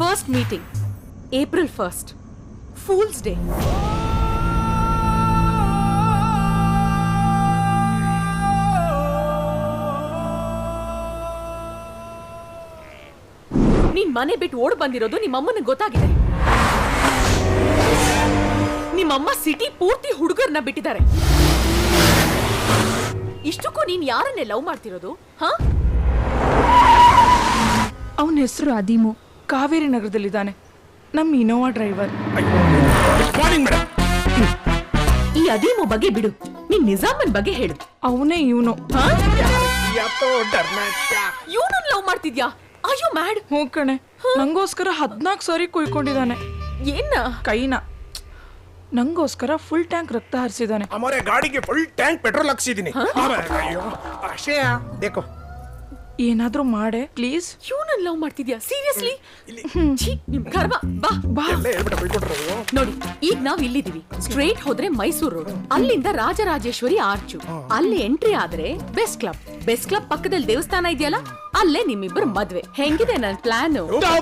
First meeting April first fools day ನೀನ್ ಮನೆ ಬಿಟ್ಟು ಓಡ್ ಬಂದಿರೋದು ನಿಮ್ಮಮ್ಮನಿಗೆ ಗೊತ್ತಾಗಿದೆ. ನಿಮ್ಮಮ್ಮ ಸಿಟಿ ಪೂರ್ತಿ ಹುಡುಗರನ್ನ ಬಿಟ್ಟಿದ್ದಾರೆ. ಇಷ್ಟಕ್ಕೂ ನೀನ್ ಯಾರನ್ನೇ ಲವ್ ಮಾಡ್ತಿರೋದು, ಹಾ? ಅವನ ಹೆಸರು ಅದೀಮು ಕಾವೇರಿ ನಗರದಲ್ಲಿದ್ದಾನೆ. ನಮ್ಮ ಇನೋವಾ ಡ್ರೈವರ್. ಈ ಅದೀಮು ಬಗ್ಗೆ ಬಿಡು. ನೀನ್ ನಿಜಾಮನ್ ಬಗ್ಗೆ ಹೇಳು. ಅವನೇ ಇವನು. ಇವನು ಲವ್ ಮಾಡ್ತಿದ್ಯಾ? ಅಯ್ಯೋ ಮ್ಯಾಡ್ ಹ್ಞೂ ಕಣೆ. ನಂಗೋಸ್ಕರ ಹದ್ನಾಲ್ಕು ಸಾರಿ ಕುಯ್ಕೊಂಡಿದ್ದಾನೆ. ಏನ? ಕೈನ. ನಂಗೋಸ್ಕರ ಫುಲ್ ಟ್ಯಾಂಕ್ ರಕ್ತ ಹರಿಸಿದಾನೆ ಹಮಾರೆ ಗಾಡಿಗೆ ಫುಲ್ ಟ್ಯಾಂಕ್ ಪೆಟ್ರೋಲ್ ಹಾಕ್ಸಿದೀನಿ. ಅಯ್ಯೋ ಅಕ್ಷಯ ದೇಕೋ ಏನಾದ್ರೂ ಮಾಡೆ ಪ್ಲೀಸ್ ಇವನನ್ನ ಲವ್ ಮಾಡ್ತಿದ್ಯಾ? ಸೀರಿಯಸ್ಲಿ ನಿಮ್ ಗರ್ವ ಬಾ ಬಾ ಎಲ್ಲ ಹೇಳ್ಬಿಟ್ಟ ಬೈಕೊಟ್ರು ನೋಡಿ ಈಗ ನಾವ್ ಇಲ್ಲಿದೀವಿ ಸ್ಟ್ರೇಟ್ ಹೋದ್ರೆ ಮೈಸೂರು ರೋಡ್ ಅಲ್ಲಿಂದ ರಾಜರಾಜೇಶ್ವರಿ ಆರ್ಚು ಅಲ್ಲಿ ಎಂಟ್ರಿ ಆದ್ರೆ ಬೆಸ್ಟ್ ಕ್ಲಬ್ ಬೆಸ್ಟ್ ಕ್ಲಬ್ ಪಕ್ಕದಲ್ಲಿ ದೇವಸ್ಥಾನ ಇದೆಯಲ್ಲ ಅಲ್ಲೇ ನಿಮ್ಮಿಬ್ಬರು ಮದ್ವೆ. ಹೆಂಗಿದೆ ನನ್ ಪ್ಲಾನ್ ಲೇ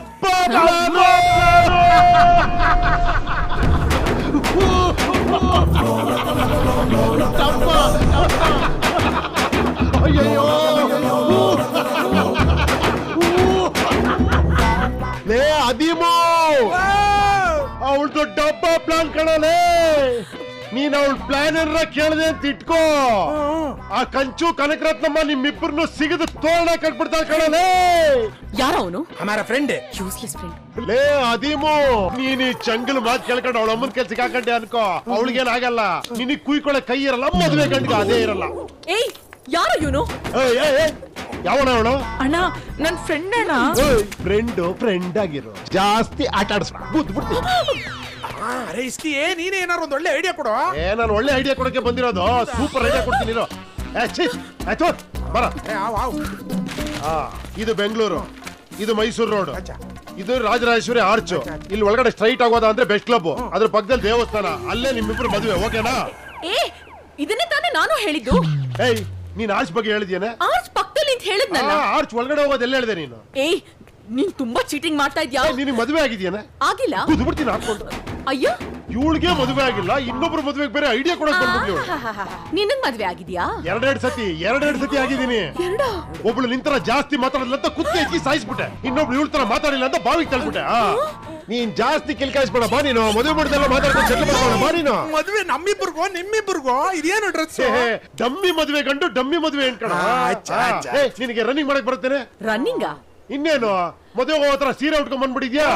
ಕಣಲೇ ನೀನ್ ಅವಳ ಪ್ಲಾನ್ ಏನಾರ ಕೇಳದೆ ಅಂತ ಇಟ್ಕೋ. ಆ ಕಂಚು ಕನಕರತ್ನಮ್ಮ ನಿಮ್ಮಿಬ್ಬರನ್ನು ಸಿಗದು ತೋರಣ ಕಟ್ಬಿಡ್ತಾಳೆ ಕಣಲೆ. ಯಾರ ಅವನು? ಹಮಾರ ಫ್ರೆಂಡ್ ಯೂಸ್ಲೆಸ್ ಫ್ರೆಂಡ್ ಲೇ ಅದೀಮು ನೀನ್ ಈ ಚಂಗಲ್ ಮಾತ್ ಕೇಳ್ಕೊಂಡು ಅವಳ ಅಮ್ಮನ ಕೆಲ್ಸಕ್ಕೆ ಹಾಕಂಡೆ ಅನ್ಕೋ. ಅವಳಿಗೇನ್ ಆಗಲ್ಲ. ನಿನಗ್ ಕುಯ್ಕೊಳ್ಳೋ ಕೈ ಇರಲ್ಲ ಮದುವೆ ಗಂಡಿಗೆ ಅದೇ ಇರಲ್ಲ. ಏಯ್ ಯಾರು ಇವನು? ಏಯ್, ಏಯ್, ಏಯ್, ಯಾವನ ಅವಳು ಅಣ್ಣ ನನ್ ಫ್ರೆಂಡ್ ಅಣ್ಣ. ಫ್ರೆಂಡ್ ಫ್ರೆಂಡ್ ಆಗಿರೋ. ಜಾಸ್ತಿ ಆಟ ಆಡಿಸ್ಬಿಡ್ತೀನಿ ಅರೆ ಏ ನೀನೇ ಏನಾರು ಒಂದು ಒಳ್ಳೆ ಐಡಿಯಾ ಕೊಡು. ಏ ನಾನು ಒಳ್ಳೆ ಐಡಿಯಾ ಕೊಡಕ್ಕೆ ಬಂದಿರೋದು. ಸೂಪರ್ ಐಡಿಯಾ ಕೊಡ್ತೀನಿ ಇರೋ ಏ, ಛೀ, ಆಯ್ತು ಬರ. ಏ, ಆವ್, ಆವ್. ಆ, ಇದು ಬೆಂಗಳೂರು. ಇದು ಮೈಸೂರು ರೋಡ್ ಅಚ್ಚಾ. ಇದು ರಾಜರಾಜೇಶ್ವರಿ ಆರ್ಚ್ ಇಲ್ಲಿ ಒಳಗಡೆ ಸ್ಟ್ರೈಟ್ ಆಗೋದ ಅಂದ್ರೆ ಬೆಸ್ಟ್ ಕ್ಲಬ್ ಅದ್ರ ಪಕ್ಕದಲ್ಲಿ ದೇವಸ್ಥಾನ. ಅಲ್ಲೇ ನಿಮ್ಮಿಬ್ರು ಮದುವೆ ಓಕೆನಾ ಏ ಇದನ್ನೇ ತಾನೇ ನಾನು ಹೇಳಿದ್ದು? ಏಯ್ ನೀನ್ ಆರ್ಚ್ ಬಗ್ಗೆ ಹೇಳಿದ್ಯೇನೆ? ಆರ್ಚ್ ಪಕ್ಕದಲ್ಲಿ ಅಂತ ಹೇಳಿದ್ನಲ್ಲ? ಆರ್ಚ್ ಒಳಗಡೆ ಹೋಗೋದು ಎಲ್ಲ ಹೇಳಿದೆ ನೀನು? ಏಯ್ ನೀನ್ ತುಂಬಾ ಚೀಟಿಂಗ್ ಮಾಡ್ತಾ ಇದ್ಯಾ? ಏಯ್, ನಿನಗ್ ಮದುವೆ ಆಗಿದ್ಯಾನೆ? ಆಗಿಲ್ಲ. ಕುದ್ಬಿಡ್ತೀನಿ ಹಾಕೊಂಡು ಅಯ್ಯೋ. ಇವಳಿಗೆ ಮದುವೆ ಆಗಿಲ್ಲ ಇನ್ನೊಬ್ರು ಮದುವೆಗೆ ಬೇರೆ ಐಡಿಯಾ ಕೊಡಕ್ ಬಂದ್ಬಿಟ್ಟು ನಿನಗ್ ಮದುವೆ ಆಗಿದ್ಯಾ? ಎರಡೆರಡು ಸತಿ ಎರಡೆರಡು ಸತಿ ಆಗಿದ್ದೀನಿ. ಎರಡ? ಒಬ್ಳು ನಿಂತರ ಜಾಸ್ತಿ ಮಾತಾಡಲ್ಲ ಅಂತ ಕುತ್ತಿ ಹೆಚ್ಚಿ ಸಾಯಿಸ್ಬಿಟ್ಟೆ. ಇನ್ನೊಬ್ಳು ಇವಳ ತರ ಮಾತಾಡಿಲ್ಲ ಅಂತ ಬಾವಿಗೆ ತಳ್ಬಿಟ್ಟೆ. ಆ. ನೀನ್ ಜಾಸ್ತಿ ಕಿಲ್ಕಾಯಿಸ್ಬೇಡ ಬಾ ನೀನು. ಮದುವೆ ಮಾಡಿದೆಲ್ಲ ಮಾತಾಡ್ಕೊಂಡು ಸೆಟ್ಲ್ ಮಾಡ್ಬೇಡ ಬಾ ನೀನು. ಮದ್ವೆ ನಮ್ಮಿಬ್ರಿಗೋ ನಿಮ್ಮಿಬ್ಬರಿಗೋ? ಇದೇನು ಡ್ರೆಸ್ ಛೇ, ಡಮ್ಮಿ ಮದುವೆ ಗಂಡು ಡಮ್ಮಿ ಮದುವೆ ಅನ್ಕಣ ಆ. ನಿನಗೆ ರನ್ನಿಂಗ್ ಮಾಡಕ್ ಬರ್ತೇನೆ ರನ್ನಿಂಗ ಇನ್ನೇನು? ಮದುವೆ ಹೋಗೋ ಹತ್ರ ಸೀರೆ ಉಟ್ಕೊಂಡ್ ಬಂದ್ಬಿಟ್ಟಿದ್ಯಾ?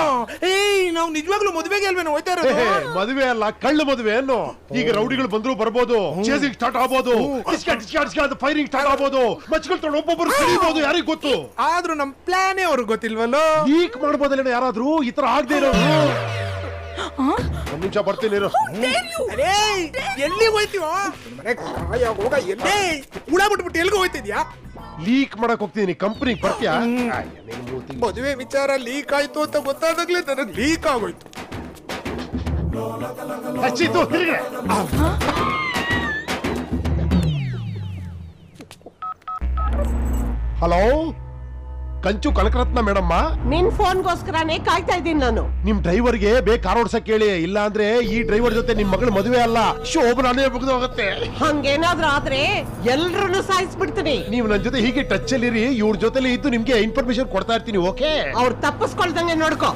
ಏಯ್ ನಾವು ನಿಜವಾಗ್ಲೂ ಮದುವೆಗೆ ಅಲ್ವೇನೋ ಹೋಯ್ತಾ ಹೇ, ಇರೋದು ಮದುವೆ ಅಲ್ಲ ಕಳ್ಳು ಮದುವೆ ಏನು? ಈಗ ರೌಡಿಗಳು ಬಂದ್ರು ಬರ್ಬೋದು ಚೇಸಿಂಗ್ ಸ್ಟಾರ್ಟ್ ಆಗ್ಬೋದು ಫೈರಿಂಗ್ ಸ್ಟಾರ್ಟ್ ಆಗ್ಬೋದು ಮಚ್ಚಗಳು ತೊಗೊಂಡು ಒಬ್ಬೊಬ್ಬರು ಸಿಡಿಬೋದು ಯಾರಿಗ್ ಗೊತ್ತು? ಆದ್ರೂ ನಮ್ ಪ್ಲಾನೇ ಅವ್ರಿಗೆ ಗೊತ್ತಿಲ್ವಲ್ಲೋ? ಲೀಕ್ ಮಾಡ್ಬೋದಲ್ಲ ಯಾರಾದ್ರೂ? ಈ ತರ ಆಗದೆ ಇರೋರು ಒಂದ್ ನಿಮಿಷ ಬರ್ತೀನಿ ಇರು. ಎಲ್ಲಿ ಹೋಯ್ತೀವೋ? ಮನೆ ಕಾಯ ಹೋಗ ಎಲ್ಲೇ? ಹುಳ ಬಿಟ್ಬಿಟ್ಟು ಎಲ್ಗೂ ಹೋಯ್ತಿದ್ಯಾ? ಲೀಕ್ ಮಾಡಕ್ ಹೋಗ್ತಿದ್ದೀನಿ ಕಂಪ್ನಿಗೆ ಬರ್ತೀಯಾ? ಅಯ್ಯ, ನಿನ್ ಮೂತಿ. ಮದುವೆ ವಿಚಾರ ಲೀಕ್ ಆಯ್ತು ಅಂತ ಗೊತ್ತಾದಾಗ್ಲೇ ನನಗೆ ಲೀಕ್ ಆಗೋಯ್ತು. ಹಚ್ಚಿತ್ತು ತಿರ್ಗಿ. ಹಲೋ ಕಂಚು ಕನಕರತ್ನ ಮೇಡಮ್ಮ. ನಿನ್ ಫೋನ್ಗೋಸ್ಕರನೇ ಕಾಯ್ತಾ ಇದ್ದೀನಿ ನಾನು. ನಿಮ್ ಡ್ರೈವರ್ಗೆ ಬೇಗ ಕಾರ್ ಓಡ್ಸಕ್ ಹೇಳಿ ಇಲ್ಲ ಅಂದ್ರೆ ಈ ಡ್ರೈವರ್ ಜೊತೆ ನಿಮ್ ಮಗಳ ಮದುವೆ ಅಲ್ಲ ಶೋಭನಾನೇ ಮುಗಿದು ಹೋಗುತ್ತೆ. ಹಂಗೇನಾದ್ರೂ ಆದ್ರೆ ಎಲ್ರನ್ನೂ ಸಾಯಿಸ್ಬಿಡ್ತೀನಿ. ನೀವು ನನ್ ಜೊತೆ ಹೀಗೆ ಟಚ್ ಅಲ್ಲಿ ಇರಿ ಇವ್ರ ಜೊತೆಲಿ ಇದ್ದು ನಿಮ್ಗೆ ಇನ್ಫಾರ್ಮೇಶನ್ ಕೊಡ್ತಾ ಇರ್ತೀನಿ ಓಕೆ ಅವ್ರು ತಪ್ಪಿಸ್ಕೊಳ್ದಂಗೆ ನೋಡ್ಕೋ.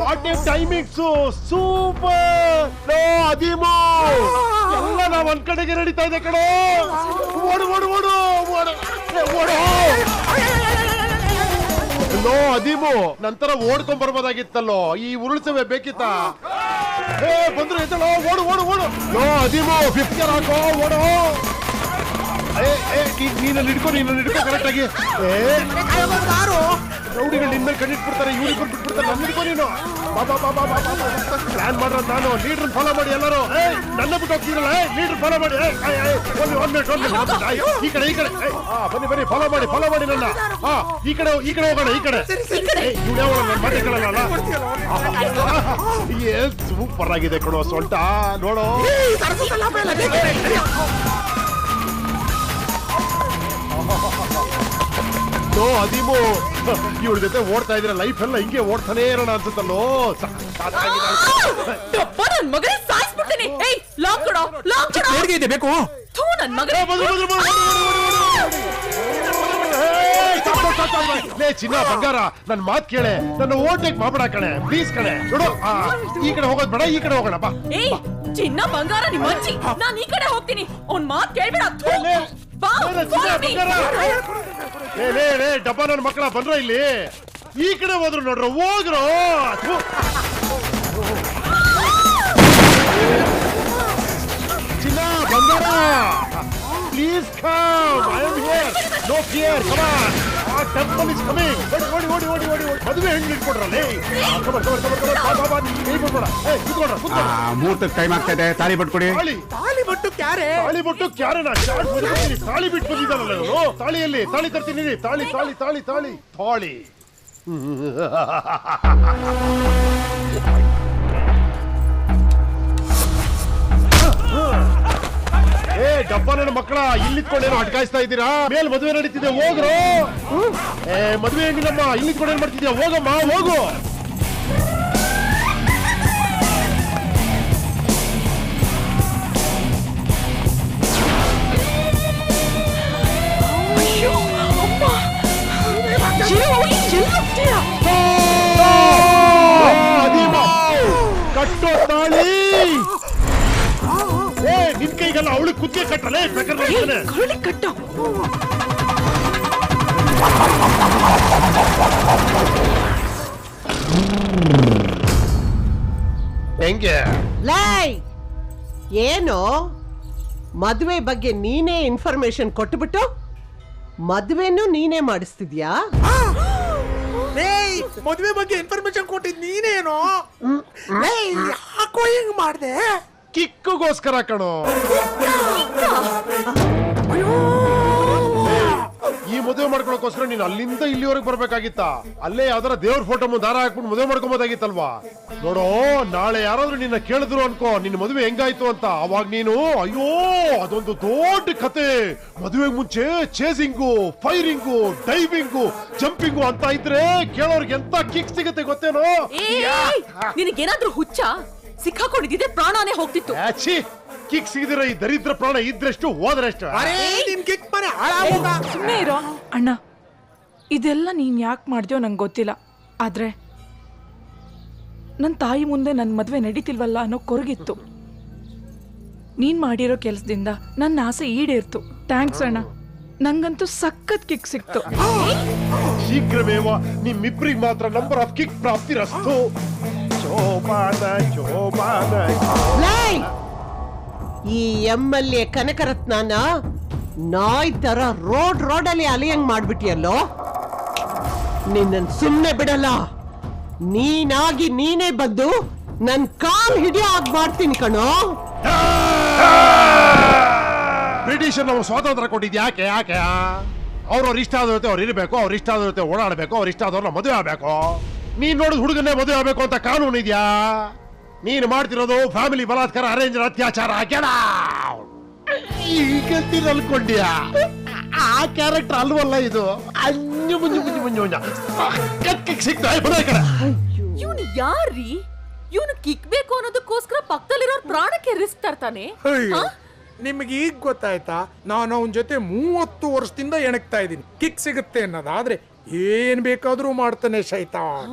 ವಾಟ್ ಎ ಟೈಮಿಂಗ್ಸ್ ಸೂಪರ್ ನೋ ಅದೀಮೋ ಎಲ್ಲ ನಾವ್ ಒಂದ್ ಕಡೆಗೆ ನಡೀತಾ ಇದೆ ಕಡೆ ಓಡು ಓಡು ಓಡು ಓಡು. ನೋ ಅದೀಮು ನಂತರ ಓಡ್ಕೊಂಡ್ ಬರ್ಬೋದಾಗಿತ್ತಲ್ಲೋ. ಈ ಉರುಳಿಸವೆ ಬೇಕಿತ್ತ? ಏ ಬಂದ್ರು ಎದ್ದಳೋ. ಓಡು ಓಡು ಓಡು. ನೋ ಅದೀಮು ಫಿಫ್ಟಿಯರ್ ಹಾಕೋ ಓಡು. ಏ ಏ ನೀನ್- ನೀನಲ್ಲಿ ಹಿಡ್ಕೊ ನೀನಲ್ಲಿ ಹಿಡ್ಕೊ ಕರೆಕ್ಟ್ ಆಗಿ. ಏ. ರೌಡಿಗಳು ನಿನ್ನ ಕಣ್ಣಿಟ್ಬಿಡ್ತಾರೆ ಇವ್ರಿಗೆ ಬಿಟ್ಬಿಡ್ತಾರೆ ನನ್ನ ಹಿಡ್ಕೊ ನೀನು ಬಾ ಬಾ ಬಾ ಬಾ ಬಾ ಪ್ಲಾನ್ ಮಾಡ್ರ ನಾನು ಲೀಡರ್ ಫಾಲೋ ಮಾಡಿ ಎಲ್ಲರೂ ಏ ನನ್ನ ಬಿಟ್ಟು ಹೋಗ್ತೀರಲ್ಲ ಏ ಲೀಡರ್ ಫಾಲೋ ಮಾಡಿ. ಏ ಏ, ಏ, ಒಂದು ಒಂದು ಮಿನಿಟ್ ಒಂದು ಮಿನಿಟ್ ಏ, ಈ ಕಡೆ ಈ ಕಡೆ ಏ, ಆ, ಬನ್ನಿ ಬನ್ನಿ ಫಾಲೋ ಮಾಡಿ ಫಾಲೋ ಮಾಡಿ ನನ್ನ ಹಾ ಈ ಕಡೆ ಈ ಕಡೆ ಹೋಗೋಣ ಈ ಕಡೆ ಇವ್ನು ಯಾವ ನನ್ನ ಮಾತೇ ಕೇಳಲ್ಲ ಏನ್ ಸೂಪರ್ ಆಗಿದೆ ಕಣೋ ಸೊಂಟ ನೋಡೋ ಲೋ ಹದಿಮೂರು. ಇವ್ರ ಜೊತೆ ಓಡ್ತಾ ಇದ್ರೆ ಲೈಫ್ ಎಲ್ಲ ಹಿಂಗೆ ಓಡ್ತಾನೆ ಇರೋಣ ಅನ್ಸುತ್ತಲ್ಲೋ? ನನ್ ಮಗನೇ ಸಾಯಿಸ್ಬಿಡ್ತೀನಿ. ಏಯ್ ಲಾಕ್ ಕೊಡೋ ಲಾಕ್ ಕೊಡೋ. ಬೇಡಿಗೆ ಇದೆ ಬೇಕು. ಥೂ ನನ್ ಮಗನೇ. ಲೇ ಚಿನ್ನ ಬಂಗಾರ ನನ್ ಮಾತ್ ಕೇಳೆ. ನನ್ನ ಓಟೆಕ್ ಮಾಡ್ಬೇಡ ಕಣೆ. ಪ್ಲೀಸ್ ಕಣೆ. ನೋಡು ಆ, ಈ ಕಡೆ ಹೋಗೋದ್ ಬೇಡ ಈ ಕಡೆ ಹೋಗೋಣ ಬಾ. ಏಯ್ ಚಿನ್ನ ಬಂಗಾರ ನಿಮ್ ಅಜ್ಜಿ. ನಾನ್ ಈ ಕಡೆ ಹೋಗ್ತೀನಿ. ಅವ್ನ್ ಮಾತ್ ಕೇಳ್ಬೇಡ. ಥು. ಬಾ, ಲೇ, ಲೇ, ಚಿನ್ನ follow me. ಬಂಗಾರ. ಡಬ್ಬ ನನ್ನ ಮಕ್ಕಳ ಬಂದ್ರ ಇಲ್ಲಿ? ಈ ಕಡೆ ಹೋದ್ರು ನೋಡ್ರ ಹೋಗ್ರು. ಚಿನ್ನ please come I am here no fear come on temple is coming ಓಡಿ ಓಡಿ ಓಡಿ ಓಡಿ ಓಡಿ ಮದುವೆ ಹೆಂಗ್ ಇಟ್ಕೊಡ್ರಲ್ಲಿ? ಕಮರ್ ಕಮರ್ ಕಮರ್ ಕಮರ್ ಬಾ ಬಾ ಬಾ ಕೈ ಬಿಡ್ಬೇಡ ಏ ಕುತ್ಕೊಡ್ರ ಕುತ್ಕೊಡ್ರ ಮುಹೂರ್ತಕ್ಕೆ ಟೈಮ್ ಆಗ್ತಾ ಇದೆ. ತಾಳಿ ಬಟ್ಕೊಡಿ. ತಾಳಿ. ಬಟ್ಟು ಕ್ಯಾರೆ? ತಾಳಿ ಬಿಟ್ಟು ನಾ. ಶಾರ್ಟ್ ಬಂದಿದ್ದೀನಿ? ತಾಳಿ ಬಿಟ್ಟು ಬಂದಿದ್ದಾರಲ್ಲ ಇವರು ತಾಳಿಯಲ್ಲಿ ತಾಳಿ ತರ್ತೀನಿ. ತಾಳಿ ತಾಳಿ ತಾಳಿ ತಾಳಿ. ತಾಳಿ. ಏ ಡಬ್ಬ ನನ್ನ ಮಕ್ಕಳ ಇಲ್ಲಿತ್ಕೊಂಡೇನು ಅಟ್ಕಾಯಿಸ್ತಾ ಇದ್ದೀರಾ? ಮೇಲ್ ಮದುವೆ ನಡೀತಿದೆ, ಹೋಗ್ರು. ಏ, ಮದುವೆ ಹೆಂಗಿಲ್ಲಮ್ಮ ಇಲ್ಲಿತ್ಕೊಂಡು ಏನ್ ಮಾಡ್ತಿದ್ಯಾ? ಹೋಗಮ್ಮ, ಹೋಗು. ಕುತ್ತಿಗೆ ಕಟ್ಟಲೇ ಕಟ್ಟು. ಹೆಂಗೆ? ಲೈ ಏನು? ಮದುವೆ ಬಗ್ಗೆ ನೀನೇ ಇನ್ಫಾರ್ಮೇಶನ್ ಕೊಟ್ಬಿಟ್ಟು ಮದುವೆನೂ ನೀನೇ ಮಾಡಿಸ್ತಿದ್ಯಾ? ಮದುವೆ ಮದ್ವೆ ಬಗ್ಗೆ ಇನ್ಫಾರ್ಮೇಶನ್ ಕೊಟ್ಟಿದ್ ನೀನೇನೋ? ಯಾಕೋ ಹಿಂಗ್ ಮಾಡ್ದೆ? ಕಿಕ್ಕುಗೋಸ್ಕರ ಕಣೋ. ಈ ಮದುವೆ ಮಾಡ್ಕೊಳಕ್ಕೋಸ್ಕರ ನೀನು ಅಲ್ಲಿಂದ ಇಲ್ಲಿವರೆಗೆ ಬರ್ಬೇಕಾಗಿತ್ತ. ಅಲ್ಲೇ ಯಾವ್ದಾರ ದೇವ್ರ ಫೋಟೋ ಮುಂದೆ ದಾರ ಹಾಕ್ಬಿಟ್ಟು ಮದುವೆ ಮಾಡ್ಕೊಬೋದಾಗಿತ್ತಲ್ವಾ? ನೋಡೋ ನಾಳೆ ಯಾರಾದ್ರೂ ನಿನ್ನ ಕೇಳಿದ್ರು ಅನ್ಕೋ ನಿನ್ನ ಮದುವೆ ಹೆಂಗಾಯ್ತು ಅಂತ. ಅವಾಗ ನೀನು ಅಯ್ಯೋ ಅದೊಂದು ದೊಡ್ಡ ಕತೆ. ಮದುವೆ ಮುಂಚೆ ಚೇಸಿಂಗು ಫೈರಿಂಗು ಡೈವಿಂಗು ಜಂಪಿಂಗು ಅಂತ ಇದ್ರೆ ಕೇಳೋರ್ಗೆ ಎಂತ ಕಿಕ್ ಸಿಗುತ್ತೆ ಗೊತ್ತೇನೋ? ನಿನಗೇನಾದ್ರೂ ಹುಚ್ಚ? ಸಿಕ್ಕಾಕೊಂಡಿದ್ದೆ ಪ್ರಾಣಾನೇ ಹೋಗ್ತಿತ್ತು. ಕಿಕ್ ಸಿಗದಿರ ಈ ದರಿದ್ರ ಪ್ರಾಣ ಇದ್ರಷ್ಟು ಹೋದ್ರಷ್ಟು. ಅರೇ ನಿನ್ ಕಿಕ್ ಮನೆ ಹಾಳಾಗೋಗ. ಸುಮ್ಮನೆ ಇರೋ. ಅಣ್ಣ ಇದೆಲ್ಲ ನೀನು ಯಾಕೆ ಮಾಡ್ದ್ಯೋ ನಂಗೆ ಗೊತ್ತಿಲ್ಲ. ಆದ್ರೆ ನನ್ನ ತಾಯಿ ಮುಂದೆ ನನ್ನ ಮದುವೆ ನಡೀತಿಲ್ವಲ್ಲ ಅನ್ನೋ ಕೊರಗಿತ್ತು. ನೀನ್ ಮಾಡಿರೋ ಕೆಲಸದಿಂದ ನನ್ನ ಆಸೆ ಈಡೇರ್ತು. ಥ್ಯಾಂಕ್ಸ್ ಅಣ್ಣ. ನಂಗಂತೂ ಸಖತ್ ಕಿಕ್ ಸಿಕ್ತು. ಶೀಘ್ರಮೇವ ನಿಮ್ಮಿಬ್ರಿಗೆ ಮಾತ್ರ ನಂಬರ್ ಆಫ್ ಕಿಕ್ ಪ್ರಾಪ್ತಿರಸ್ತು. ಶೋಭಾನ ಶೋಭಾನ ಲೈ! ಈ ಎಂ ಎಲ್ ಎ ಕನಕರತ್ನನ ನಾಯ್ ತರ ರೋಡ್ ರೋಡಲ್ಲಿ ಅಲಿಯಂಗ್ ಮಾಡ್ಬಿಟ್ಟಿಯಲ್ಲೋ? ನಿನ್ನನ್ ಸುಮ್ಮನೆ ಬಿಡಲ್ಲ. ನೀನಾಗಿ ನೀನೇ ಬಂದು ನನ್ ಕಾಲ್ ಹಿಡಿಯೋ ಆಗ್ ಮಾಡ್ತೀನಿ ಕಣೋ. ಬ್ರಿಟಿಷರ್ ನಾವು ಸ್ವಾತಂತ್ರ್ಯ ಕೊಟ್ಟಿದ್ ಯಾಕೆ ಯಾಕೆ? ಅವ್ರವ್ರ ಇಷ್ಟ ಆದ್ರೆ ಅವ್ರು ಇರಬೇಕು, ಅವ್ರ ಇಷ್ಟ ಆದ್ರೆ ಓಡಾಡಬೇಕು, ಅವ್ರ ಇಷ್ಟ ಆದವ್ರನ್ನ ಮದುವೆ ಆಗ್ಬೇಕು. ನೀನ್ ನೋಡಿದ ಹುಡುಗನ್ನೇ ಮದುವೆ ಆಗ್ಬೇಕು ಅಂತ ಕಾನೂನು ಇದೆಯಾ? ನೀನು ಮಾಡ್ತಿರೋದು ಫ್ಯಾಮಿಲಿ ಬಲಾತ್ಕಾರ ಅರೇಂಜ್ ಅತ್ಯಾಚಾರ. ಈಗ ಆ ಕ್ಯಾರೆಕ್ಟರ್ ಅಲ್ವಲ್ಲ ಇದು? ಅಂಜು ಮುಂಜು ಮುಂಜು ಮುಂಜು ಸಿಕ್ತಾ ಕಡೆ. ಇವನು ಯಾರ್ರಿ ಇವನು ಕಿಕ್ ಬೇಕು ಅನ್ನೋದಕ್ಕೋಸ್ಕರ ಪಕ್ಕದಲ್ಲಿರೋ ಪ್ರಾಣಕ್ಕೆ ರಿಸ್ಕ್ ತರ್ತಾನೆ? ನಿಮ್ಗೆ ಈಗ ಗೊತ್ತಾಯ್ತಾ? ನಾನು ಅವನ ಜೊತೆ ಮೂವತ್ತು ವರ್ಷದಿಂದ ಎಣಕ್ತಾ ಇದ್ದೀನಿ. ಕಿಕ್ ಸಿಗುತ್ತೆ ಅನ್ನೋದಾದ್ರೆ ಏನ್ ಬೇಕಾದ್ರೂ ಮಾಡ್ತಾನೆ ಶೈತಾನ್.